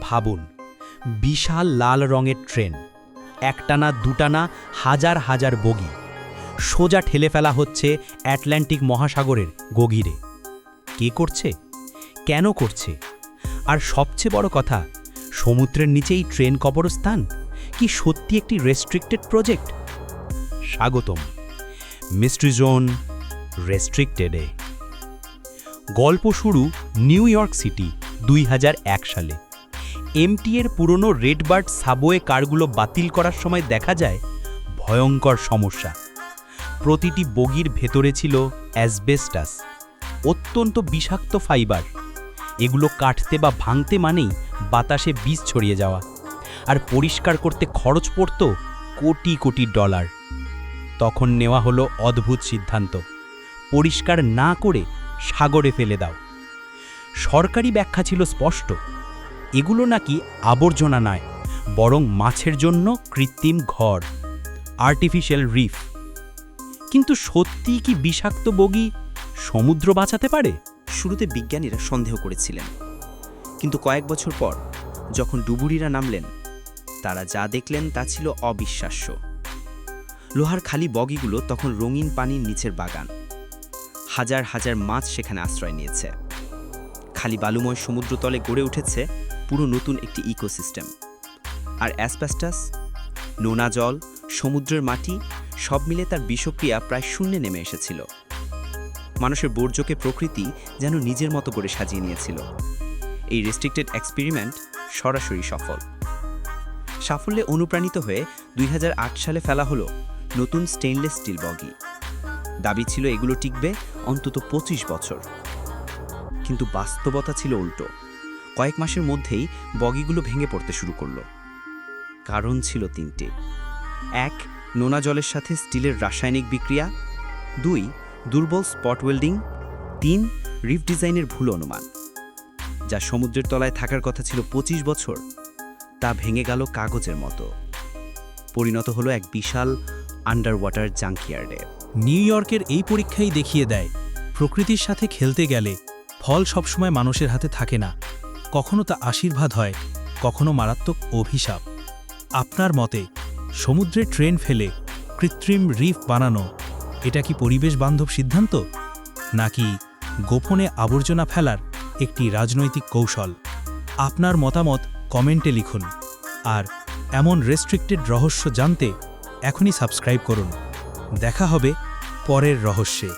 ভাবুন, বিশাল লাল রঙের ট্রেন, একটানা, দুটানা, হাজার হাজার বগি, সোজা ঠেলে ফেলা হচ্ছে অ্যাটলান্টিক মহাসাগরের গগিরে। কে করছে? কেন করছে? আর সবচেয়ে বড় কথা, সমুদ্রের নিচেই ট্রেন কবরস্থান? কি সত্যি একটি রেস্ট্রিক্টেড প্রজেক্ট স্বাগতম, মিস্ট্রি জোন রেস্ট্রিক্টেডে গল্প শুরু নিউ ইয়র্ক সিটি, দুই হাজার এক সালে। এমটি এর পুরনো রেডবার্ড সাবওয়ে কারগুলো বাতিল করার সময় দেখা যায় ভয়ঙ্কর সমস্যা। প্রতিটি বগির ভেতরে ছিল অ্যাসবেস্টাস, অত্যন্ত বিষাক্ত ফাইবার। এগুলো কাটতে বা ভাঙতে মানেই বাতাসে বিষ ছড়িয়ে যাওয়া। আর পরিষ্কার করতে খরচ পড়ত কোটি কোটি ডলার। তখন নেওয়া হলো অদ্ভুত সিদ্ধান্ত। পরিষ্কার না করে সাগরে ফেলে দাও। সরকারি ব্যাখ্যা ছিল স্পষ্ট। এগুলো নাকি আবর্জনা নয়, বরং মাছের জন্য কৃত্রিম ঘর আর্টিফিশিয়াল রিফ কিন্তু সত্যিই কি বিষাক্ত বগি সমুদ্র বাঁচাতে পারে? শুরুতে বিজ্ঞানীরা সন্দেহ করেছিলেন। কিন্তু কয়েক বছর পর, যখন ডুবুরিরা নামলেন, তারা যা দেখলেন তা ছিল অবিশ্বাস্য। লোহার খালি বগিগুলো তখন রঙিন পানির নিচের বাগান। হাজার হাজার মাছ সেখানে আশ্রয় নিয়েছে। খালি বালুময় সমুদ্রতলে গড়ে উঠেছে পুরো নতুন একটি ইকোসিস্টেম। আর অ্যাসপ্যাস্টাস নোনা জল, সমুদ্রের মাটি, সব মিলে তার বিষক্রিয়া প্রায় শূন্যে নেমে এসেছিল। মানুষের বর্জ্যকে প্রকৃতি যেন নিজের মতো করে সাজিয়ে নিয়েছিল। এই রেস্ট্রিক্টেড এক্সপেরিমেন্ট সরাসরি সফল। সাফল্যে অনুপ্রাণিত হয়ে দুই হাজার আট সালে ফেলা হলো নতুন স্টেইনলেস স্টিল বগি। দাবি ছিল এগুলো টিকবে অন্তত পঁচিশ বছর। কিন্তু বাস্তবতা ছিল উল্টো। কয়েক মাসের মধ্যেই বগিগুলো ভেঙে পড়তে শুরু করল। কারণ ছিল তিনটে। এক, নোনা জলের সাথে স্টিলের রাসায়নিক বিক্রিয়া। দুই, দুর্বল স্পট ওয়েল্ডিং। তিন, রিফ ডিজাইনের ভুল অনুমান। যা সমুদ্রের তলায় থাকার কথা ছিল ২৫ বছর, তা ভেঙে গেল কাগজের মতো। পরিণত হলো এক বিশাল আন্ডার ওয়াটার জাঙ্কিয়ার্ডে নিউ ইয়র্কের এই পরীক্ষাই দেখিয়ে দেয়, প্রকৃতির সাথে খেলতে গেলে ফল সবসময় মানুষের হাতে থাকে না। কখনো তা আশীর্বাদ হয়, কখনো মারাত্মক অভিশাপ। আপনার মতে, সমুদ্রে ট্রেন ফেলে কৃত্রিম রিফ বানানো, এটা কি পরিবেশ বান্ধব সিদ্ধান্ত? নাকি গোপনে আবর্জনা ফেলার একটি রাজনৈতিক কৌশল? আপনার মতামত কমেন্টে লিখুন। আর এমন রেস্ট্রিক্টেড রহস্য জানতে এখনই সাবস্ক্রাইব করুন। দেখা হবে পরের রহস্যে।